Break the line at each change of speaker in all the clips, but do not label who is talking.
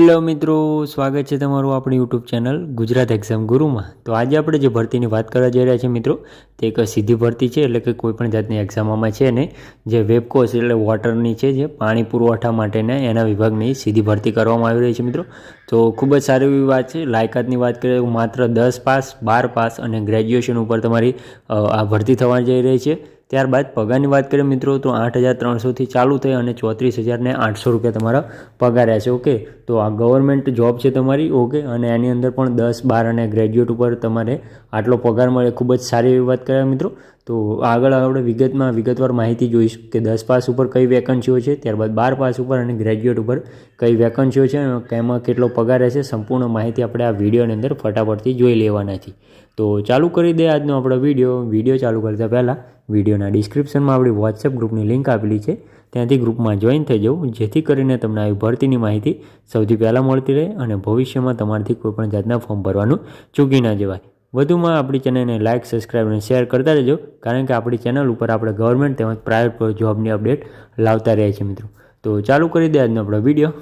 Hello મિત્રો, સ્વાગત છે તમારું આપણી યુટ્યુબ ચેનલ ગુજરાત એક્ઝામ ગુરુમાં તો આજે આપણે જે ભરતીની વાત કરવા જઈ રહ્યા છીએ મિત્રો, તે એક સીધી ભરતી છે, એટલે કે કોઈપણ જાતની એક્ઝામમાં છે ને જે વેબકોસ એટલે વોટરની છે, જે પાણી પુરવઠા માટેના એના વિભાગની સીધી ભરતી કરવામાં આવી રહી છે મિત્રો. તો ખૂબ જ સારી એવી વાત છે. લાયકાતની વાત કરીએ તો માત્ર દસ પાસ, બાર પાસ અને ગ્રેજ્યુએશન ઉપર તમારી આ ભરતી થવા જઈ રહી છે. ત્યારબાદ પગારની વાત કરીએ મિત્રો, તો આઠ હજાર ત્રણસોથી ચાલુ થઈ અને ચોત્રીસ હજારને આઠસો રૂપિયા તમારા પગાર રહેશે ઓકે? તો આ ગવર્મેન્ટ જોબ છે તમારી, ઓકે? અને એની અંદર પણ દસ, બાર અને ગ્રેજ્યુએટ ઉપર તમારે આટલો પગાર મળે, ખૂબ જ સારી એવી વાત કર્યા મિત્રો. તો આગળ આપણે વિગતમાં વિગતવાર માહિતી જોઈશું કે દસ પાસ ઉપર કઈ વેકન્સીઓ છે, ત્યારબાદ બાર પાસ ઉપર અને ગ્રેજ્યુએટ ઉપર કઈ વેકન્સીઓ છે અને એમાં કેટલો પગાર રહેશે, સંપૂર્ણ માહિતી આપણે આ વિડીયોની અંદર ફટાફટથી જોઈ લેવાના છીએ. તો ચાલુ કરી દે આજનો આપણો વીડિયો વીડિયો ચાલુ કરતા પહેલાં વિડીયોના ડિસ્ક્રિપ્શનમાં આપણી વોટ્સએપ ગ્રુપની લિંક આપેલી છે. ત્યાંથી ગ્રુપમાં જોઈન થઈ જવું, જેથી કરીને તમને આવી ભરતીની માહિતી સૌથી પહેલાં મળતી રહે અને ભવિષ્યમાં તમારાથી કોઈપણ જાતના ફોર્મ ભરવાનું ચૂકી ના જવાય. વધુમાં આપણી ચેનલને લાઇક સબસ્ક્રાઈબ અને શેર કરતા રહેજો, કારણ કે આપણી ચેનલ ઉપર આપણે ગવર્મેન્ટ તેમજ પ્રાઇવેટ જોબની અપડેટ લાવતા રહીએ છીએ મિત્રો. તો ચાલુ કરી દે આજનો આપણો વીડિયો.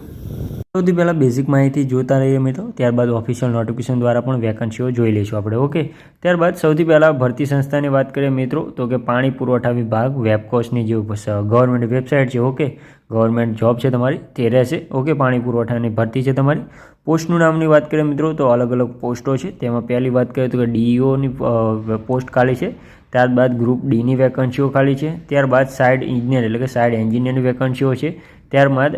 સૌથી પહેલાં બેઝિક માહિતી જોતા રહીએ મિત્રો, ત્યારબાદ ઓફિશિયલ નોટિફિકેશન દ્વારા પણ વેકન્સીઓ જોઈ લઈશું આપણે ઓકે ત્યારબાદ સૌથી પહેલાં ભરતી સંસ્થાની વાત કરીએ મિત્રો, તો કે પાણી પુરવઠા વિભાગ વેબકોસની જે ગવર્મેન્ટ વેબસાઇટ છે ઓકે ગવર્મેન્ટ જોબ છે તમારી, તે રહેશે ઓકે પાણી પુરવઠાની ભરતી છે તમારી. પોસ્ટનું નામની વાત કરીએ મિત્રો, તો અલગ અલગ પોસ્ટો છે, તેમાં પહેલી વાત કરીએ તો કે ડીઈઓની પોસ્ટ ખાલી છે, ત્યારબાદ ગ્રુપ ડીની વેકન્સીઓ ખાલી છે, ત્યારબાદ સાઇડ ઇજનેર એટલે કે સાઇડ એન્જિનિયરની વેકન્સીઓ છે ત્યારબાદ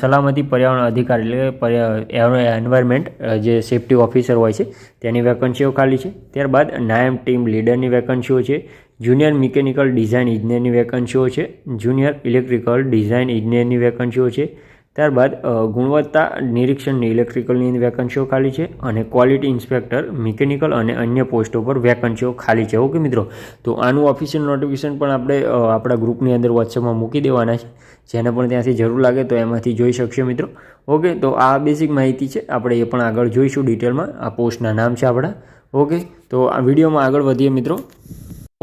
સલામતી પર્યાવરણ અધિકારી એટલે એન્વાયરમેન્ટ જે સેફ્ટી ઓફિસર હોય છે, તેની વેકન્સીઓ ખાલી છે. ત્યારબાદ નાયમ ટીમ લીડરની વેકન્સીઓ છે જુનિયર મિકેનિકલ ડિઝાઇન ઇજનેરની વેકન્સીઓ છે જુનિયર ઇલેક્ટ્રિકલ ડિઝાઇન ઇજનેરની વેકન્સીઓ છે ત્યારબાદ ગુણવત્તા નિરીક્ષણની ઇલેક્ટ્રિકલની વેકન્સીઓ ખાલી છે અને ક્વોલિટી ઇન્સ્પેક્ટર મિકેનિકલ અને અન્ય પોસ્ટો પર વેકન્સીઓ ખાલી છે. ઓકે મિત્રો, તો આનું ઓફિશિયલ નોટિફિકેશન પણ આપણે આપણા ગ્રુપની અંદર વોટ્સએપમાં મૂકી દેવાના છે. જેને પણ ત્યાંથી જરૂર લાગે તો એમાંથી જોઈ શકશો મિત્રો. ઓકે, તો આ બેસિક માહિતી છે. આપણે એ પણ આગળ જોઈશું ડિટેલમાં આ પોસ્ટના નામ છે આપણા. ઓકે, તો આ વિડીયોમાં આગળ વધીએ મિત્રો.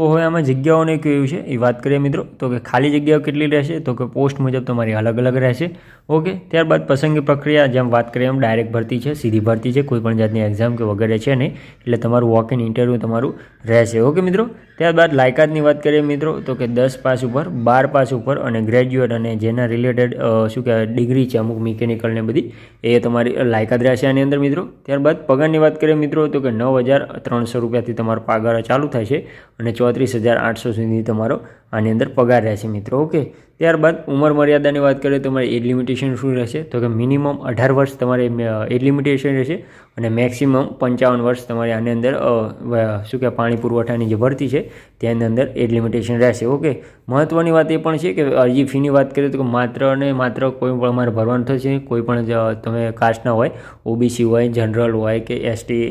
હવે આમાં જગ્યાઓને કેવું છે એ વાત કરીએ મિત્રો. તો કે ખાલી જગ્યાઓ કેટલી રહેશે? તો કે પોસ્ટ મુજબ તમારી અલગ અલગ રહેશે. ઓકે? ત્યારબાદ પસંદગી પ્રક્રિયા, જેમ વાત કરીએ એમ ડાયરેક્ટ ભરતી છે, સીધી ભરતી છે કોઈપણ જાતની એક્ઝામ કે વગેરે છે નહીં. એટલે તમારું વોક ઇન ઇન્ટરવ્યૂ તમારું રહેશે. ઓકે મિત્રો? ત્યારબાદ લાયકાતની વાત કરીએ મિત્રો, તો કે દસ પાસ ઉપર, બાર પાસ ઉપર અને ગ્રેજ્યુએટ અને જેના રિલેટેડ શું કહેવાય ડિગ્રી છે અમુક મિકેનિકલને બધી, એ તમારી લાયકાત રહેશે આની અંદર મિત્રો. ત્યારબાદ પગારની વાત કરીએ મિત્રો, તો કે નવ હજાર ત્રણસો રૂપિયાથી તમારો પગાર ચાલુ થાય છે અને ચોત્રીસ હજાર આઠસો સુધી તમારો આની અંદર પગાર રહેશે મિત્રો, ઓકે? ત્યારબાદ ઉંમર મર્યાદાની વાત કરીએ તો તમારે એજ લિમિટેશન શું રહેશે? તો કે મિનિમમ અઢાર વર્ષ તમારે એજ લિમિટેશન રહેશે અને મેક્સિમમ પંચાવન વર્ષ તમારે આની અંદર શું કહેવાય, પાણી પુરવઠાની જે ભરતી છે તેની અંદર એજ લિમિટેશન રહેશે. ઓકે મહત્ત્વની વાત એ પણ છે કે અરજી ફીની વાત કરીએ તો માત્ર અને માત્ર કોઈ પણ અમારે ભરવાનું થશે કોઈ પણ તમે કાસ્ટના હોય ઓબીસી હોય જનરલ હોય કે એસટી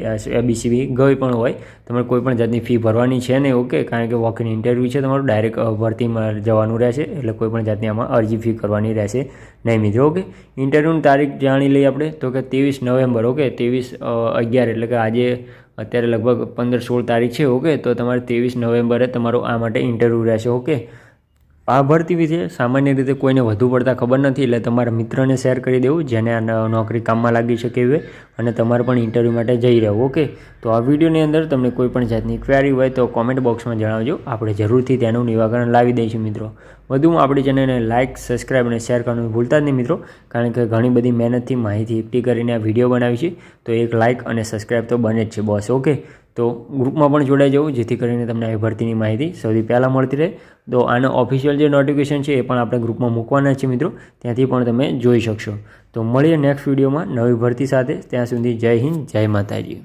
એબીસીબી ગઈ પણ હોય, તમારે કોઈ પણ જાતની ફી ભરવાની છે નહીં. ઓકે કારણ કે વોક ઇન ઇન્ટરવ્યૂ છે તમારું ડાયરેક્ટ ભરતીમાં જવાનું રહેશે. એટલે કોઈ પણ જાતની આમાં અરજી ફી કરવાની રહેશે નહીં મિત્રો, ઓકે? ઇન્ટરવ્યૂની તારીખ જાણી લઈએ આપણે. તો કે ત્રેવીસ નવેમ્બર, ઓકે? ત્રેવીસ અગિયાર, એટલે કે આજે અત્યારે લગભગ પંદર સોળ તારીખ છે, ઓકે? તો તમારે ત્રેવીસ નવેમ્બરે તમારો આ માટે ઇન્ટરવ્યૂ રહેશે, ઓકે? આ ભરતી વિશે સામાન્ય રીતે કોઈને વધુ પડતા ખબર નથી, એટલે તમારા મિત્રને શેર કરી દેવું, જેને આ નોકરી કામમાં લાગી શકે એવી, અને તમારે પણ ઇન્ટરવ્યૂ માટે જઈ રહેવું ઓકે તો આ વિડીયોની અંદર તમને કોઈ પણ જાતની ક્વેરી હોય તો કોમેન્ટ બોક્સમાં જણાવજો. આપણે જરૂરથી તેનું નિવારણ લાવી દઈશું, મિત્રો. વધુમાં આપણી ચેનલને લાઇક સબસ્ક્રાઇબ અને શેર કરવાનું ભૂલતા જ નહીં, મિત્રો, કારણ કે ઘણી બધી મહેનતથી માહિતી એકઠી કરીને આ વીડિયો બનાવી છે. તો એક લાઇક અને સબસ્ક્રાઈબ તો બને જ છે બોસ ઓકે તો ગ્રુપમાં પણ જોડાઈ જવું, જેથી કરીને તમને આવી ભરતીની માહિતી સૌથી પહેલાં મળતી રહે. તો આનો ઓફિશિયલ જે નોટિફિકેશન છે એ પણ આપણે ગ્રુપમાં મૂકવાના છે મિત્રો, ત્યાંથી પણ તમે જોઈ શકશો. તો મળીએ નેક્સ્ટ વિડીયોમાં નવી ભરતી સાથે. ત્યાં સુધી જય હિન્દ, જય માતાજી.